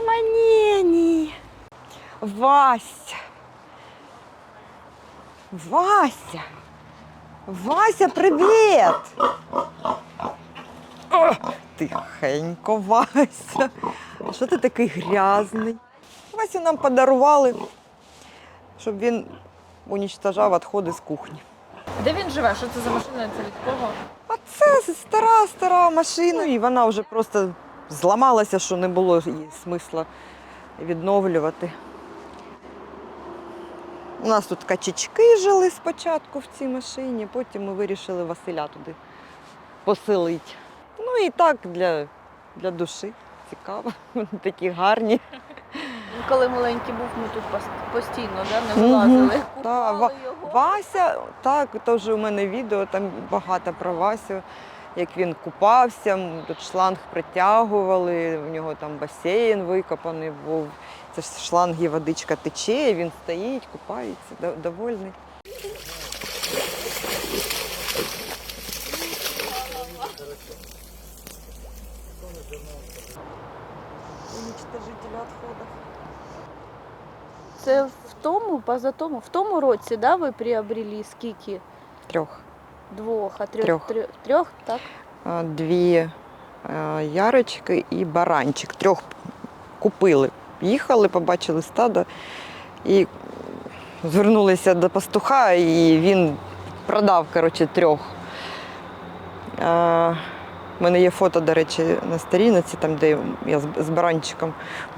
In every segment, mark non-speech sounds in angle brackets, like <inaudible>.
Романені. Вася. Вася. Вася, привіт. О, тихенько, Вася. А що ти такий грязний? Васю нам подарували, щоб він унічтожав відходи з кухні. Де він живе? Що це за машина? Це від кого? А це стара, стара машина, і вона вже просто зламалася, що не було її смисла відновлювати. У нас тут качечки жили спочатку в цій машині, потім ми вирішили Василя туди поселити. Ну і так для, для душі цікаво. <laughs> Вони такі гарні. Коли маленький був, ми тут постійно да, не вилазили. Та, його. Вася, так, теж у мене відео, там багато про Васю, як він купався, тут шланг притягували, у нього там басейн викопаний був. Це ж шланги водичка тече, він стоїть, купається, довольний. Уничтожитель. Це в тому, поза тому, в тому році, да, ви приобрели скільки? Трьох. Двох, а трьох, Трьох. трьох, трьох так? А, Дві е, ярочки і баранчик. Трьох купили. Їхали, побачили стадо і звернулися до пастуха, і він продав коротше, трьох. Е, У мене є фото, до речі, на сторінці, там, де я з- баранчиком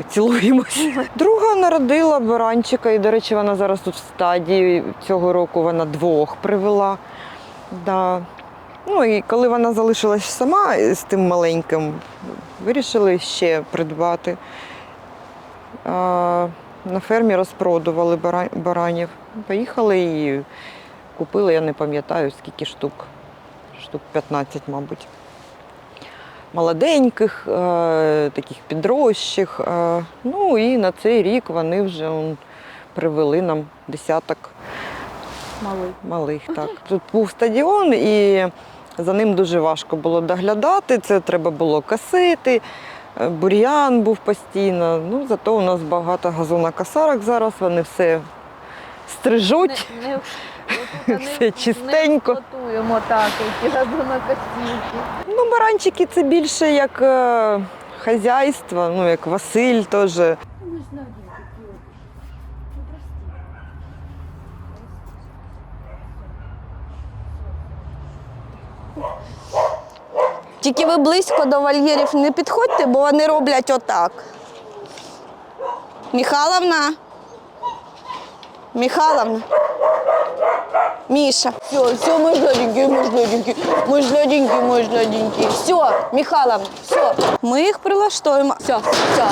цілуємося. <laughs> Друга народила баранчика, і, до речі, вона зараз тут в стадії. Цього року вона двох привела. Да. Ну і коли вона залишилась сама з тим маленьким, вирішили ще придбати. А, на фермі розпродували баранів. Поїхали і купили, я не пам'ятаю, скільки штук. Штук 15, мабуть. Молоденьких, е, таких підрощих. Е, ну і на цей рік вони вже привели нам десяток Малий. малих. Так. Тут був стадіон, і за ним дуже важко було доглядати. Це треба було косити. е, Бур'ян був постійно. Ну, зато у нас багато газонокосарок зараз, вони все стрижуть. Не, не, <laughs> отут Все чистенько. Не експлуатуємо так, які газонокосілки. Ну, баранчики це більше як е, хазяйство, ну, як Василь теж. Тільки ви близько до вольєрів не підходьте, бо вони роблять отак. Михайловна. Михайловна. Міша. Все, все, мой сладенький, мой сладенький, мой сладенький, мой сладенький. Все, Михайловна, все. Ми їх прилаштуємо. Все, все.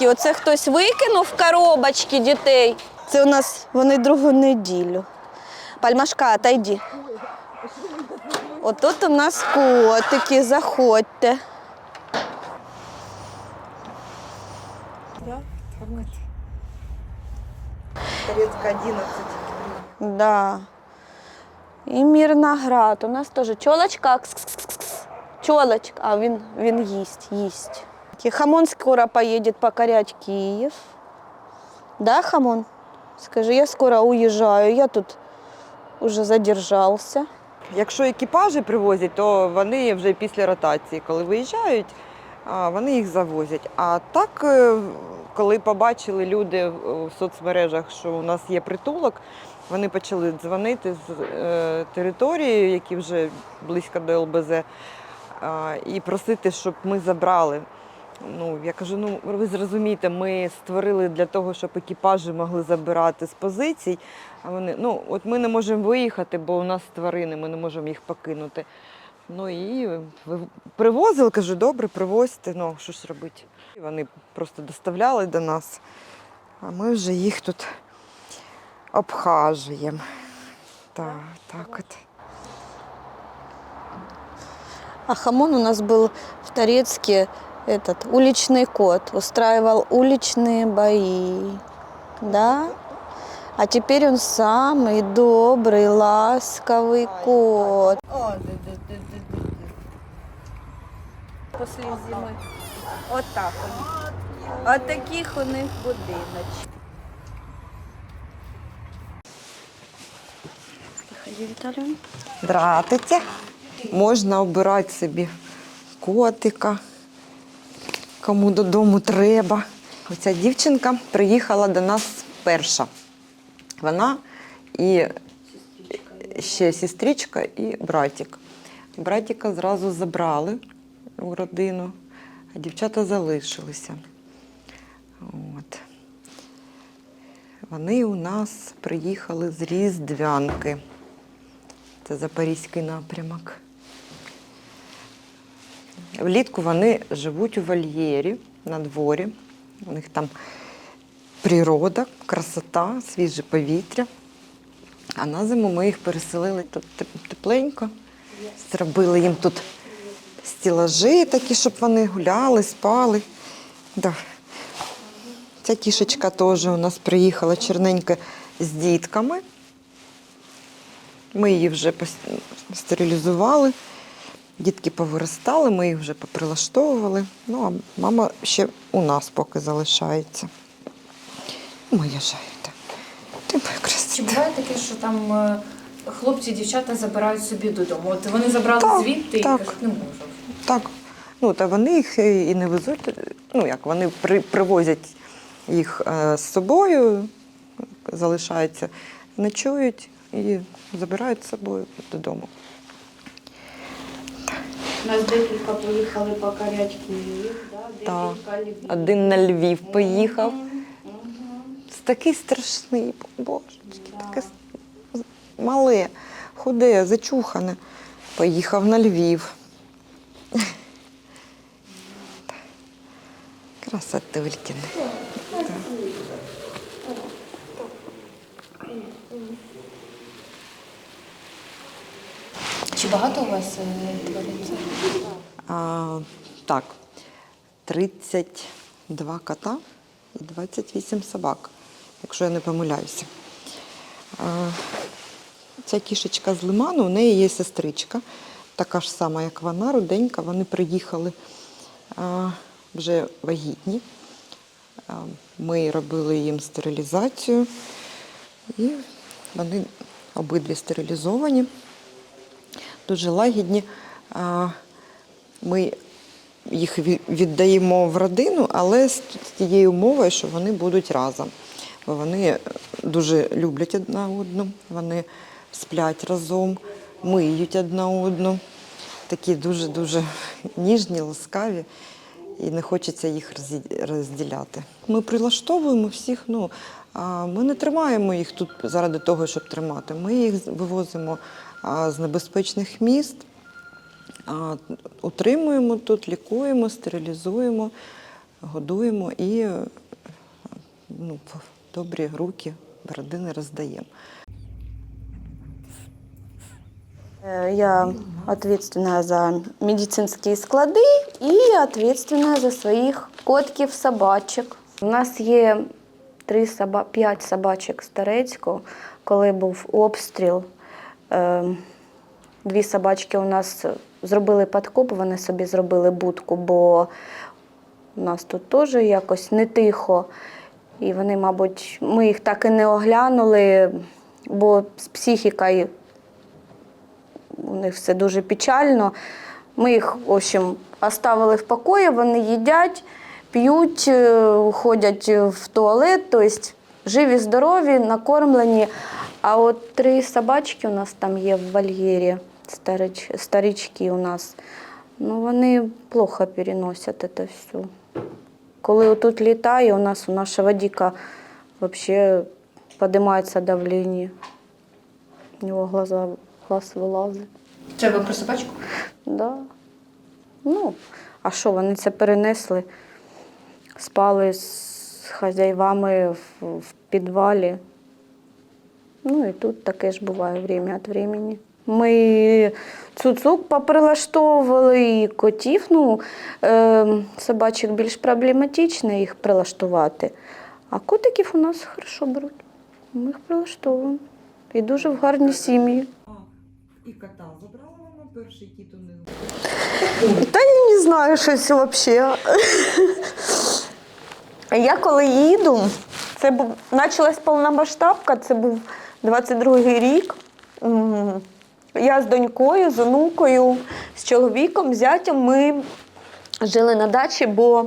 І оце хтось викинув коробочки дітей. Це у нас вони другу неділю. Пальмашка, отойди. Отут у нас котики, заходьте. Турецька 11. Да. І Мірноград. У нас теж чолочка. кс-кс-кс-кс. Чолочка. А він, він їсть, їсть. І Хамон скоро поїде покорять Київ. Да, Хамон? Скажи, я скоро уїжджаю, я тут уже задержався. Якщо екіпажі привозять, то вони вже після ротації, коли виїжджають, вони їх завозять. А так, е, коли побачили люди в соцмережах, що у нас є притулок, вони почали дзвонити з е, території, які вже близько до ЛБЗ, і просити, щоб ми забрали. Ну, я кажу, ну ви зрозумієте, ми створили для того, щоб екіпажі могли забирати з позицій. А вони, ну, от ми не можемо виїхати, бо у нас тварини, ми не можемо їх покинути. Ну і привозили, кажу, добре, привозьте, ну що ж робити. Вони просто доставляли до нас, а ми вже їх тут обхажуємо. Так, так от. А Хамон у нас был в Торецке этот уличный кот, устраивал уличные бои. Да? А теперь он самый добрый, ласковый кот. Після зими. Отак. От таких у них будиночок. Заходи, Віталію. Дратиться. Можна обирати собі котика, кому додому треба. Оця дівчинка приїхала до нас перша. Вона і ще сестричка і братик. Братика зразу забрали у родину, а дівчата залишилися. От. Вони у нас приїхали з Різдвянки. Це Запорізький напрямок. Влітку вони живуть у вольєрі на дворі. У них там природа, красота, свіже повітря. А на зиму ми їх переселили тут тепленько. Зробили їм тут стілажі такі, щоб вони гуляли, спали. Да. Ця кішечка теж у нас приїхала черненька з дітками. Ми її вже стерилізували, дітки повиростали, ми їх вже поприлаштовували. Ну, а мама ще у нас поки залишається. Моя жайта. Ти моя Чи буває таке, що там е, хлопці, дівчата забирають собі додому? От вони забрали Так, звідти так. і кажуть, не можу. Так. Ну, та вони їх і не везуть. Ну, як вони при, привозять їх е, з собою, залишаються, ночують і забирають з собою додому. Нас декілька поїхали покорять Київ, да? Так. декілька Львів. Один на Львів поїхав. Такий страшний, боже, таке с- мале, худе, зачухане. Поїхав на Львів. Красотулькіни. Чи багато у вас е? А, так, 32 кота і 28 собак, якщо я не помиляюся. Ця кішечка з лиману, у неї є сестричка, така ж сама, як вона, руденька. Вони приїхали вже вагітні. Ми робили їм стерилізацію, і вони обидві стерилізовані, дуже лагідні. Ми їх віддаємо в родину, але з тією умовою, що вони будуть разом. Бо вони дуже люблять одна одну, вони сплять разом, миють одна одну. Такі дуже-дуже ніжні, ласкаві, і не хочеться їх розділяти. Ми прилаштовуємо всіх. Ну, ми не тримаємо їх тут заради того, щоб тримати. Ми їх вивозимо з небезпечних міст. Утримуємо тут, лікуємо, стерилізуємо, годуємо і е, ну, добрі руки родини роздаємо. Э, Я ответственная за медицинские склады и ответственная за своїх котків, собачок. У нас є три соба... п'ять собачок з коли був обстріл. Е, Дві собачки у нас зробили підкоп, вони собі зробили будку, бо у нас тут теж якось не тихо. І вони, мабуть, ми їх так і не оглянули, бо з психікою у них все дуже печально. Ми їх, в общем, оставили в покої, вони їдять, п'ють, е, ходять в туалет, тобто живі, здорові, накормлені. А от три собачки у нас там є в вольєрі, старич, старички у нас. Ну, вони плохо переносять це все. Коли отут літає, у нас у нашого діка взагалі піднімається давлення. У нього глаза, глаз вилазить. Це ви про собачку? Да. Ну, а що, вони це перенесли? Спали з хазяївами в, в підвалі. Ну і тут таке ж буває время від времени. Ми цуцук поприлаштовували і котів. Ну, е, собачок більш проблематично їх прилаштувати. А котиків у нас хорошо беруть. Ми їх прилаштовуємо. І дуже в гарні сім'ї. І кота забрала вона перший кіт у них? Та я не знаю щось взагалі. Я коли їду, це був почалась повномасштабка, це був 22-й рік. Я з донькою, з онукою, з чоловіком, з зятям ми жили на дачі, бо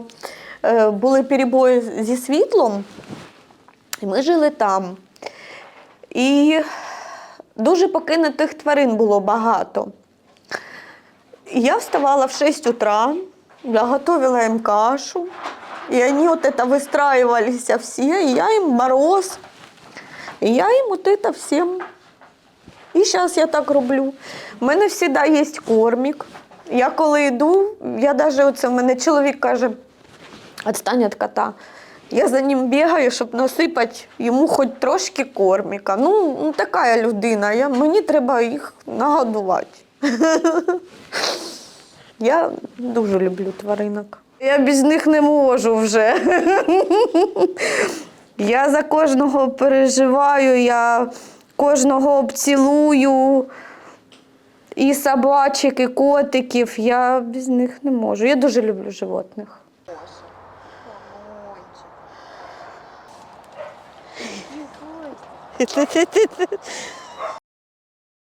е, були перебої зі світлом, і ми жили там. І дуже покинутих тварин було багато. Я вставала в 6 утра, я готовила им кашу, и они вот это выстраивались все, и я им мороз, и я им вот это всем. І зараз я так роблю. У мене завжди є кормік. Я коли йду, я навіть оце в мене чоловік каже, відстань від кота. Я за ним бігаю, щоб насипати йому хоч трошки корміка. Ну, ну така я людина, я, мені треба їх нагодувати. <laughs> Я дуже люблю тваринок. Я без них не можу вже. <laughs> Я за кожного переживаю, я кожного обцілую. І собачок, і котиків. Я без них не можу. Я дуже люблю животних.